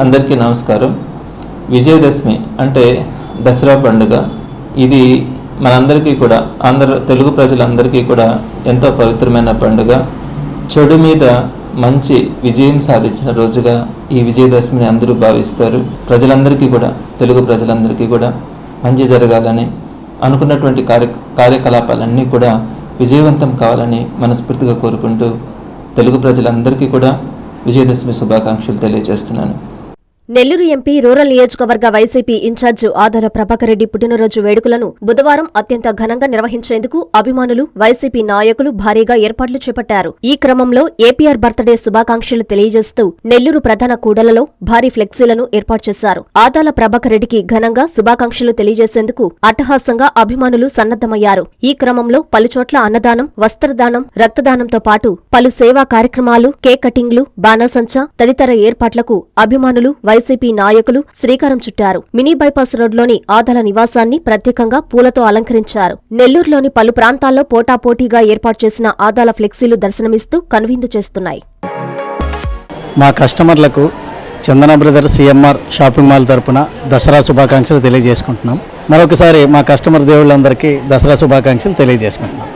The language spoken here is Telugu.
అందరికీ నమస్కారం. విజయదశమి అంటే దసరా పండుగ. ఇది మనందరికీ కూడా ఆంధ్ర తెలుగు ప్రజలందరికీ కూడా ఎంతో పవిత్రమైన పండుగ. చెడు మీద మంచి విజయం సాధించిన రోజుగా ఈ విజయదశమిని అందరూ భావిస్తారు. ప్రజలందరికీ కూడా తెలుగు ప్రజలందరికీ కూడా మంచి జరగాలని అనుకున్నటువంటి కార్య కార్యకలాపాలన్నీ కూడా విజయవంతం కావాలని మనస్ఫూర్తిగా కోరుకుంటూ తెలుగు ప్రజలందరికీ కూడా విజయదశమి శుభాకాంక్షలు తెలియజేస్తున్నాను. నెల్లూరు ఎంపీ రూరల్ నియోజకవర్గ వైసీపీ ఇన్ఛార్జ్ ఆధార ప్రభాకర్ రెడ్డి పుట్టినరోజు వేడుకలను బుధవారం అత్యంత ఘనంగా నిర్వహించేందుకు అభిమానులు వైసీపీ నాయకులు భారీగా ఏర్పాట్లు చేపట్టారు. ఈ క్రమంలో ఏపీఆర్ బర్త్డే శుభాకాంక్షలు తెలియజేస్తూ నెల్లూరు ప్రధాన కూడలలో భారీ ఫ్లెక్సీలను ఏర్పాటు చేశారు. ఆదాల ప్రభాకర్ రెడ్డికి ఘనంగా శుభాకాంక్షలు తెలియజేసేందుకు అట్టహాసంగా అభిమానులు సన్నద్దమయ్యారు ఈ క్రమంలో పలుచోట్ల అన్నదానం వస్త్రదానం రక్తదానంతో పాటు పలు సేవా కార్యక్రమాలు కేక్ కటింగ్లు బాణాసంచ తదితర ఏర్పాట్లకు అభిమానులు వైసీపీ నాయకులు శ్రీకారం చుట్టారు. మినీ బైపాస్ రోడ్లోని ఆదాల నివాసాన్ని ప్రత్యేకంగా పూలతో అలంకరించారు. నెల్లూరులోని పలు ప్రాంతాల్లో పోటాపోటీగా ఏర్పాటు చేసిన ఆదాల ఫ్లెక్సీలు దర్శనమిస్తూ కనువిందు చేస్తున్నాయి. మా కస్టమర్లకు Chandana brother CMR shopping mall తరపున దసరా శుభాకాంక్షలు తెలియజేసుకుంటున్నాం. మరొకసారి మా కస్టమర్ దేవుళ్ళందరికీ దసరా శుభాకాంక్షలు తెలియజేసుకుంటున్నాం.